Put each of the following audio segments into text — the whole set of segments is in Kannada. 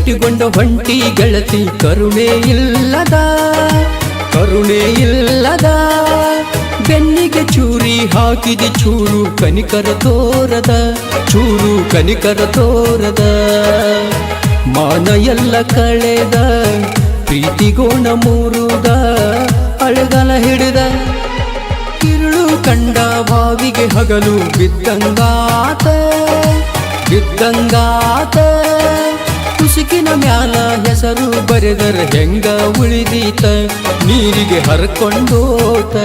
ಕಟ್ಟಿಕೊಂಡ ಹೊಂಟಿ ಗೆಳತಿ ಕರುಣೆ ಇಲ್ಲದ ಕರುಣೆ ಇಲ್ಲದ. ಬೆನ್ನಿಗೆ ಚೂರಿ ಹಾಕಿದ ಚೂರು ಕನಿಕರ ತೋರದ, ಚೂರು ಕನಿಕರ ತೋರದ. ಮಾನ ಎಲ್ಲ ಕಳೆದ ಪ್ರೀತಿಗೋಣ ಮೂರುದ, ಅಳಗಲ ಹಿಡಿದ. ಕಿರುಳು ಕಂಡ ಬಾವಿಗೆ ಹಗಲು ಬಿದ್ದಂಗಾತ ಬಿದ್ದಂಗಾತ. ಬರೆದರ ಹೆಂಗ ಉಳಿದೀತ? ನೀರಿಗೆ ಹರ್ಕೊಂಡೋತ.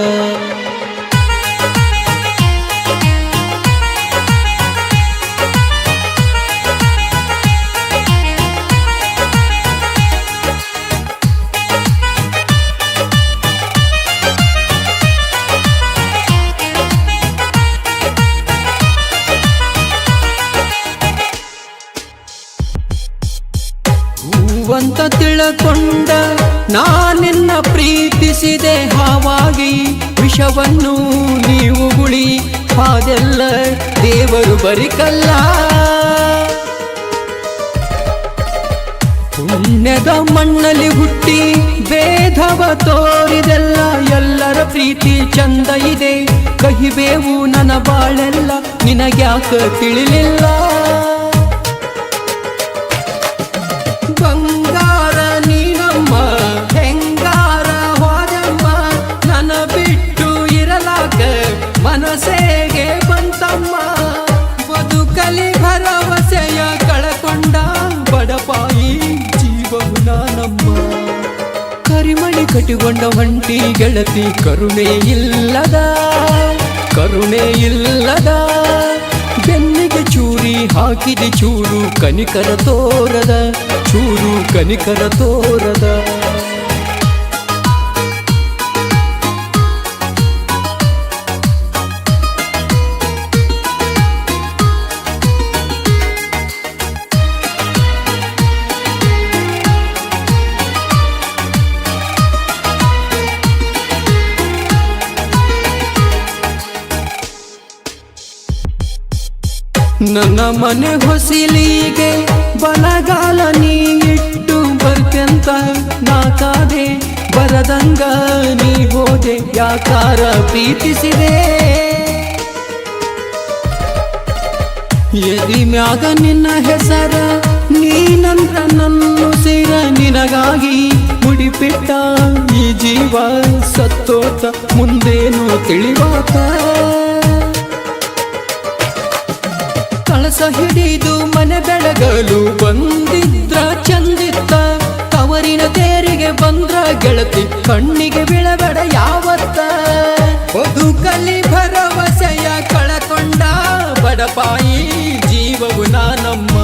ಹೂವಂತ ತಿಳಕೊಂಡ ನಾನಿನ್ನ ಪ್ರೀತಿಸಿದೆ ಹಾವಾಗಿ. ವಿಷವನ್ನು ನೀವು ಗುಳಿ ಹಾದೆಲ್ಲ ದೇವರು ಬರಿಕಲ್ಲ. ಪುಣ್ಯದ ಮಣ್ಣಲ್ಲಿ ಹುಟ್ಟಿ ಭೇದವ ತೋರಿದೆಲ್ಲ, ಎಲ್ಲರ ಪ್ರೀತಿ ಚಂದ ಇದೆ. ಕಹಿಬೇವು ನನ್ನ ಬಾಳೆಲ್ಲ, ನಿನಗ್ಯಾಕ ತಿಳಿಲಿಲ್ಲ. ಮನಸ್ಸೇಗೆ ಬಂತಮ್ಮ. ಬದುಕಲಿ ಭರವಸೆಯ ಕಳಕೊಂಡ ಬಡಪಾಯಿ ಜೀವವು ನಮ್ಮ ಕರಿಮಣಿ ಕಟ್ಟಿಕೊಂಡ ಹೊಂಟಿ ಗೆಳತಿ ಕರುಣೆ ಇಲ್ಲದ ಕರುಣೆ ಇಲ್ಲದ. ಬೆನ್ನಿಗೆ ಚೂರಿ ಹಾಕಿದೆ ಚೂರು ಕನಿಕರ ತೋರದ, ಚೂರು ಕನಿಕರ ತೋರದ. ನನ್ನ ಮನೆ ಹೊಸಿಲಿಗೆ ಬಲಗಾಲ ನೀ ಇಟ್ಟು ಬರ್ತಂತ ನಾ ಕಾದೆ, ಬರದಂಗ ನೀ ಹೋದೆ, ಯಾಕಾರ ಪ್ರೀತಿಸಿದೆ. ಎದಿ ಮ್ಯಾಗ ನಿನ್ನ ಹೆಸರ ನೀನಂದ್ರ ನನ್ನ ಸೇರ, ನಿನಗಾಗಿ ಮುಡಿಪಿಟ್ಟ ಈ ಜೀವ ಸತ್ತೋತ ಮುಂದೇನು ತಿಳಿವಾತ ಕಳಸ ಹಿಡಿದು ಮನೆ ಬೆಳಗಲು ಬಂದಿದ್ರ ಚಂದಿತ್ತ. ತವರಿನ ತೇರಿಗೆ ಬಂದ್ರ ಗೆಳತಿ, ಕಣ್ಣಿಗೆ ಬಿಳಬೇಡ ಯಾವತ್ತ. ಬದುಕಲಿ ಭರವಸೆಯ ಕಳಕೊಂಡ ಬಡಪಾಯಿ, ಜೀವವು ನಾನಮ್ಮ.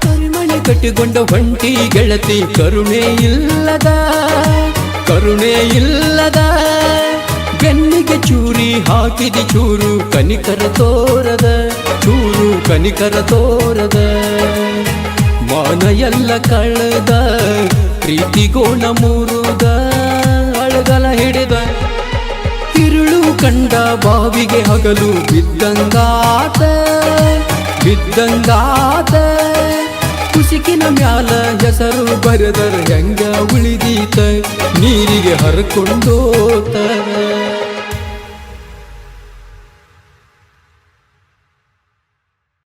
ಕರಿಮಣಿ ಕಟ್ಟಿಕೊಂಡ ಹೊಂಟಿ ಗೆಳತಿ, ಕರುಣೆ ಇಲ್ಲದ ಕರುಣೆ ಇಲ್ಲದ. ಹಾಕಿದ ಚೂರು ಕನಿಕರ ತೋರದ, ಚೂರು ಕನಿಕರ ತೋರದ. ಮಾನ ಎಲ್ಲ ಕಳೆದ ಪ್ರೀತಿಗೋಣ ಮೂರುದ ಅಳಗಲ ಹಿಡಿದ. ತಿರುಳು ಕಂಡ ಬಾವಿಗೆ ಹಗಲು ಬಿದ್ದಂಗಾತ ಬಿದ್ದಂಗಾತ. ಕುಸಿಕಿನ ಮ್ಯಾಲ ಹೆಸರು ಬರೆದರ ಹೆಂಗ ಉಳಿದೀತ, ನೀರಿಗೆ ಹರ್ಕೊಂಡೋತ